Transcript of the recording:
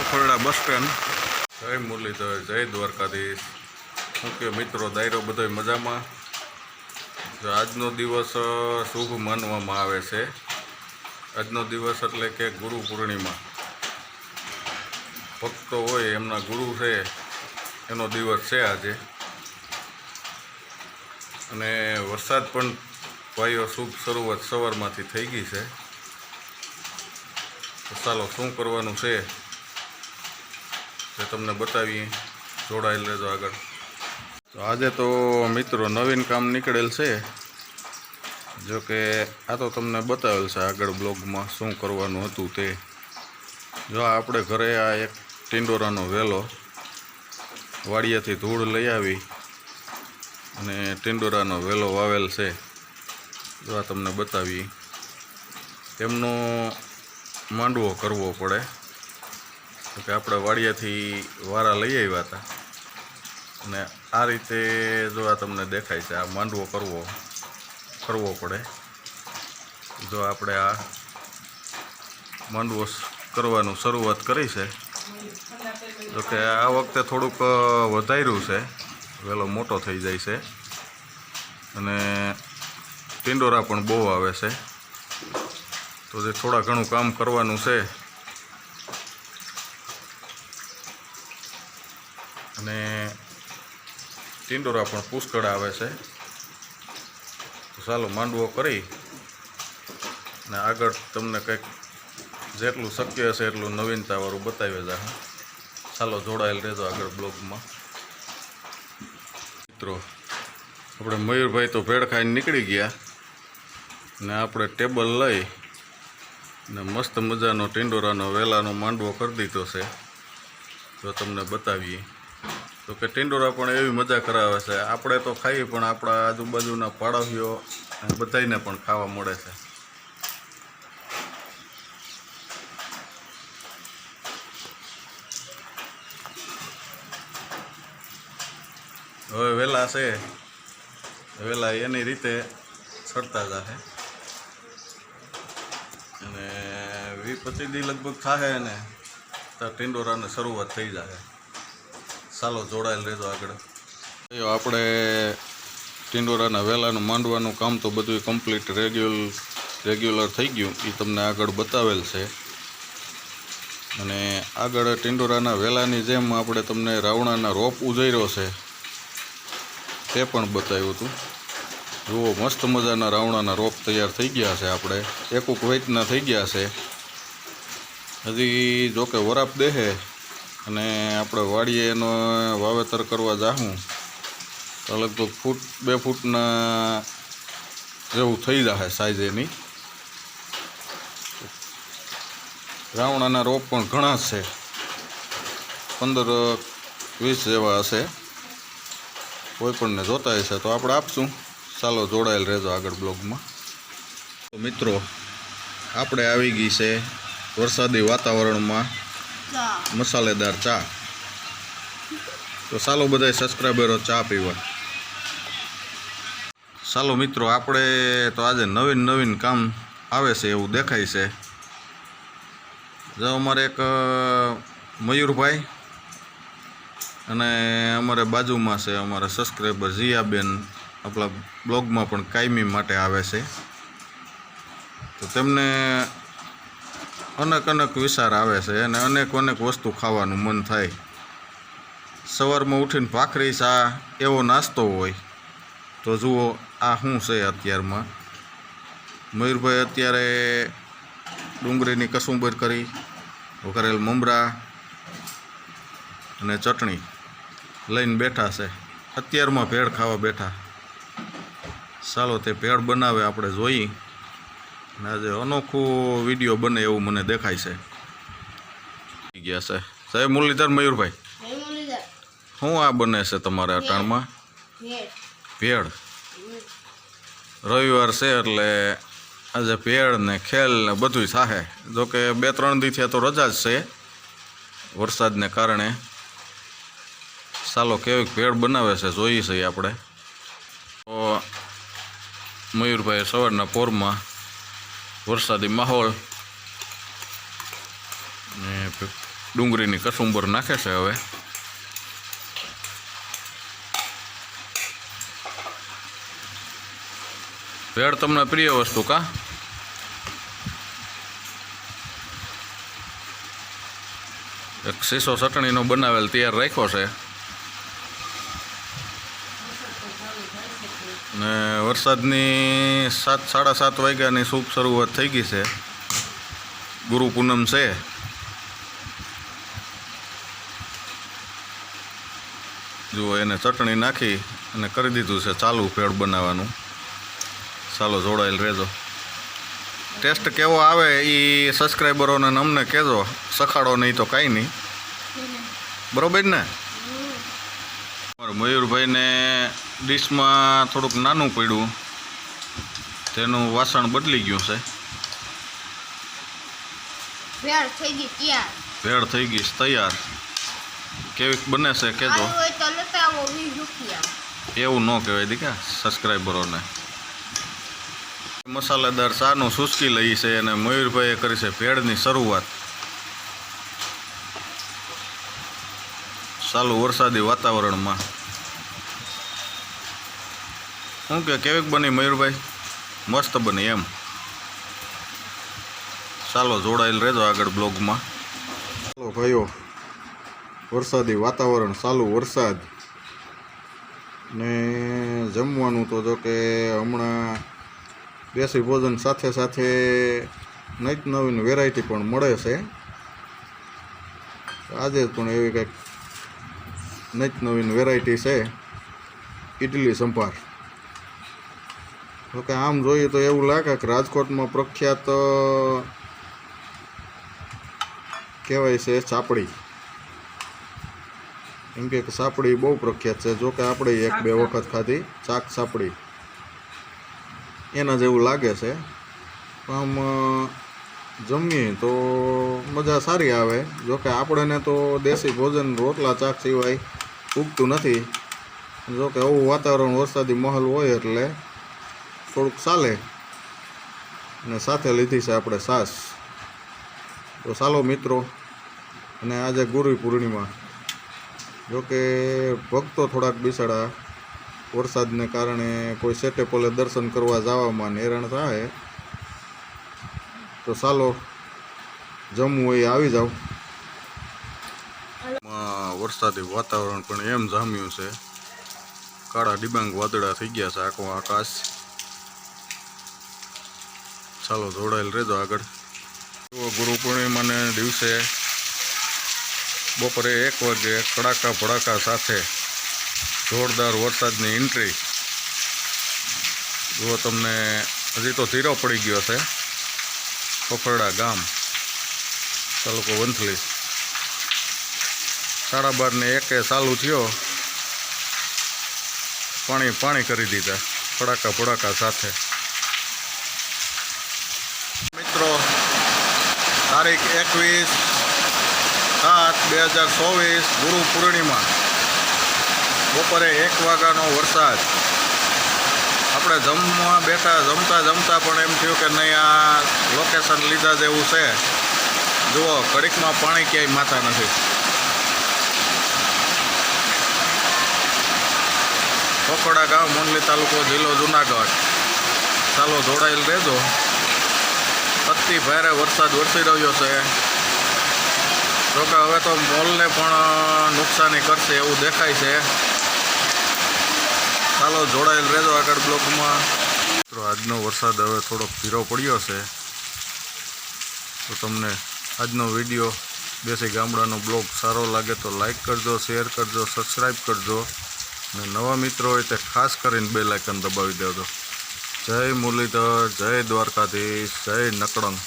Khokharda bus stand. જય મુરલીધર, જય દ્વારકાધીશ. શું કે મિત્રો, દાયરો બધો મજામાં? આજનો દિવસ શુભ માનવામાં આવે છે. આજનો દિવસ એટલે કે ગુરુ પૂર્ણિમા. ભક્તો હોય, એમના ગુરુ છે, એનો દિવસ છે આજે. અને વરસાદ પણ ભાઈઓ શુભ શરૂઆત સવારમાંથી થઈ ગઈ છે. ચાલો, શું કરવાનું છે? તે તમને બતાવીએ જોડાયેલ રહેજો આગળ. તો આજે તો મિત્રો નવીન કામ નીકળેલ છે. જો કે આ તો તમને બતાવેલ છે આગળ બ્લોગમાં શું કરવાનું હતું તે. જો આપણે ઘરે આ એક ટિંડોરાનો વેલો વાડિયાથી ધૂળ લઈ આવી અને ટિંડોરાનો વેલો વાવેલ છે. જો આ તમને બતાવીએ તેમનો માંડવો કરવો પડે. કે આપણે વાડિયાથી વારા લઈ આવ્યા હતા. અને આ રીતે જો આ તમને દેખાય છે, આ માંડવો કરવો કરવો પડે. જો આપણે આ માંડવો કરવાનું શરૂઆત કરી છે. જોકે આ વખતે થોડુંક વધાર્યું છે. વહેલો મોટો થઈ જાય છે. અને ટિંડોરા પણ બહુ આવે છે. તો જે થોડા ઘણું કામ કરવાનું છે અને ટિંડોરા પણ પુષ્કળ આવે છે. ચાલો માંડવો કરી અને આગળ તમને કંઈક જેટલું શક્ય હશે એટલું નવીનતાવાળું બતાવી દે. ચાલો જોડાયેલ રહેજો આગળ બ્લોગમાં. મિત્રો, આપણે મયુરભાઈ તો ભેળ ખાઈને નીકળી ગયા. ને આપણે ટેબલ લઈ ને મસ્ત મજાનો ટિંડોરાનો વેલાનો માંડવો કરી દીધો છે. તો તમને બતાવીએ. તો કે ટિંડોરા પણ એવી મજા કરાવે છે. આપણે તો ખાઈએ પણ આપણા આજુબાજુના પાડોશીઓ અને બધાયને પણ ખાવા મળે છે. હવે વેલા છે. વેલા એની રીતે સડતા જશે અને વી પચીસ દી લગભગ થાય ને તો ટિંડોરાને શરૂઆત થઈ જશે ચાલો જોડાયેલ રહેજો આગળ. આપણે ટિંડોરાના વેલાનું માંડવાનું કામ તો બધું કમ્પ્લીટ રેગ્યુલ રેગ્યુલર થઈ ગયું. એ તમને આગળ બતાવેલ છે. અને આગળ ટિંડોરાના વેલાની જેમ આપણે તમને રાવણાના રોપ ઉજર્યો છે, તે પણ બતાવ્યું હતું. જુઓ, મસ્ત મજાના રાવણાના રોપ તૈયાર થઈ ગયા છે આપણે. એકુક વેચના થઈ ગયા છે. હજી જોકે વરાપ દેહે. અને આપણે વાડીએ એનો વાવેતર કરવા જાહું, તો લગભગ ફૂટ, બે ફૂટના જેવું થઈ જશે સાઈઝ એની. રાવણાના રોપ પણ ઘણા છે. પંદર, વીસ જેવા હશે. કોઈ પણને જોતા હશે તો આપણે આપશું. ચાલો જોડાયેલ રહેજો આગળ બ્લોગમાં. મિત્રો, આપણે આવી ગઈ છે વરસાદી વાતાવરણમાં. મસાલેદાર ચા. તો ચાલો બધા સબસ્ક્રાઈબરો ચા પીવા. ચાલો મિત્રો, આપણે તો આજે નવીન નવીન કામ આવે છે એવું દેખાય છે. જો અમારે એક મયુરભાઈ અને અમારે બાજુમાં છે અમારા સબસ્ક્રાઈબર જીયાબેન. આપણા બ્લોગમાં પણ કાયમી માટે આવે છે. તો તેમને અનેક અનેક વિચાર આવે છે અને અનેક અનેક વસ્તુ ખાવાનું મન થાય. સવારમાં ઉઠીને ભાખરી ચા એવો નાસ્તો હોય. તો જુઓ, આ શું છે અત્યારમાં? મયુરભાઈ અત્યારે ડુંગળીની કસુંબર કરી, વઘારેલ મમરા અને ચટણી લઈને બેઠા છે. અત્યારમાં ભેળ ખાવા બેઠા. ચાલો તે ભેળ બનાવે, આપણે જોઈ અને આજે અનોખો વીડિયો બને એવું મને દેખાય છે. ગયા છે. સાહેબ મુરલીધર મયુરભાઈ. શું આ બને છે તમારા અટાણમાં? ભેળ. રવિવાર છે એટલે આજે ભેળ ને ખેલ ને બધું થાહે. જોકે બે ત્રણ દીથી તો રજા જ છે વરસાદને કારણે. ચાલો કેવી ભેળ બનાવે છે જોઈએ છીએ આપણે. તો મયુરભાઈ સવારના પોરમાં વરસાદી માહોલ ને ડુંગળીની કસુંબર નાખે છે હવે ભેળ તમને પ્રિય વસ્તુ કા એક શીશો ચટણીનો બનાવેલ તૈયાર રાખ્યો છે ને વરસાદની સાત, સાડા સાત વાગ્યાની શુભ શરૂઆત થઈ ગઈ છે. ગુરુ પૂનમ છે. જુઓ એને ચટણી નાખી અને કરી દીધું છે, ચાલુ ભેળ બનાવવાનું. ચાલો જોડાયેલ રહેજો. ટેસ્ટ કેવો આવે એ સબસ્ક્રાઈબરોને અમને કહેજો. સખાડો નહીં તો કાંઈ નહીં. બરોબર ને? મયુરભાઈને ડીશમાં થોડુંક નાનું પડ્યું. તેનું વાસણ બદલી ગયું છે. ભેળ થઈ ગઈ તૈયાર. ભેળ થઈ ગઈ તૈયાર. કેવીક બને છે કહેજો. એવું ન કહેવાય દીકા સબસ્ક્રાઈબરોને મસાલેદાર ચાનું સૂચકી લઈ છે અને મયુરભાઈએ કરી છે ભેળની શરૂઆત. ચાલુ વરસાદી વાતાવરણમાં. શું કે, કેવીક બની મયુરભાઈ? મસ્ત બની એમ. ચાલો, જોડાયેલ રહેજો આગળ બ્લોગમાં. ચાલો ભાઈઓ, વરસાદી વાતાવરણ ચાલુ, વરસાદ. ને જમવાનું તો જો કે હમણાં દેશી ભોજન સાથે સાથે નવીન નવીન વેરાયટી પણ મળે છે. આજે પણ એવી કંઈક નવીન નવીન વેરાયટી છે. ઇડલી સંભાર. તો કે આમ જોઈએ તો એવું લાગે કે રાજકોટમાં પ્રખ્યાત કહેવાય છે સાપડી. એમ કે સાપડી બહુ પ્રખ્યાત છે. જોકે આપણે એક બે વખત ખાધી ચાક સાપડી. એના જેવું લાગે છે. આમ જમીએ તો મજા સારી આવે. જોકે આપણને તો દેશી ભોજન રોટલા ચાક સિવાય ઉગતું નથી. જોકે આવું વાતાવરણ વરસાદી માહોલ હોય એટલે થોડુંક ચાલે. અને સાથે લીધી છે આપણે સાસ તો ચાલો મિત્રો, અને આજે ગુરુ પૂર્ણિમા. જોકે ભક્તો થોડાક બિસાડા વરસાદને કારણે કોઈ સેટે પોલે દર્શન કરવા જવામાં હેરાન થાય. તો ચાલો, જમવું હોય આવી જાવ વરસાદી વાતાવરણ પણ એમ જામ્યું છે. કાળા ડિબાંગ વાદળા થઈ ગયા છે, આખું આકાશ. ચાલો જોડાયેલ રહેજો આગળ. ગુરુ પૂર્ણિમાને દિવસે બપોરે એક વાગે કડાકા ભડાકા સાથે જોરદાર વરસાદની એન્ટ્રી જો તમને, હજી તો ધીરો પડી ગયો છે. ફફરડા ગામ, તાલુકો વંથલી. સાડા બારને એકે ચાલુ થયો. પાણી પાણી કરી દીધા ફડાકા ફડાકા સાથે. મિત્રો, તારીખ એકવીસ સાત બે હજાર ચોવીસ, ગુરુ પૂર્ણિમા. બપોરે એક વાગ્યાનો વરસાદ. આપણે જમવા બેઠા, જમતા જમતા પણ એમ થયું કે નહીં, આ લોકેશન લીધા જેવું છે. જુઓ કડીકમાં પાણી ક્યાંય માથા નથી. કોકડા ગામ મોનલી તાલુકો જિલ્લો જુનાગઢ. ચાલો જોડાયેલ રહેજો. અતિ ભારે વરસાદ વરસી રહ્યો છે. જોકે હવે તો મોલને પણ નુકસાની કરશે એવું દેખાય છે. ચાલો જોડાયેલ રહેજો આગળ બ્લોકમાં. મિત્રો, આજનો વરસાદ હવે થોડોક ધીરો પડ્યો છે. તો તમને આજનો વીડિયો દેશી ગામડાનો બ્લોગ સારો લાગે તો લાઈક કરજો, શેર કરજો સબસ્ક્રાઈબ કરજો. અને નવા મિત્રો હોય તે ખાસ કરીને બે લાઇકન દબાવી દેજો. જય મુરલીધર જય દ્વારકાધીશ જય નકળંગ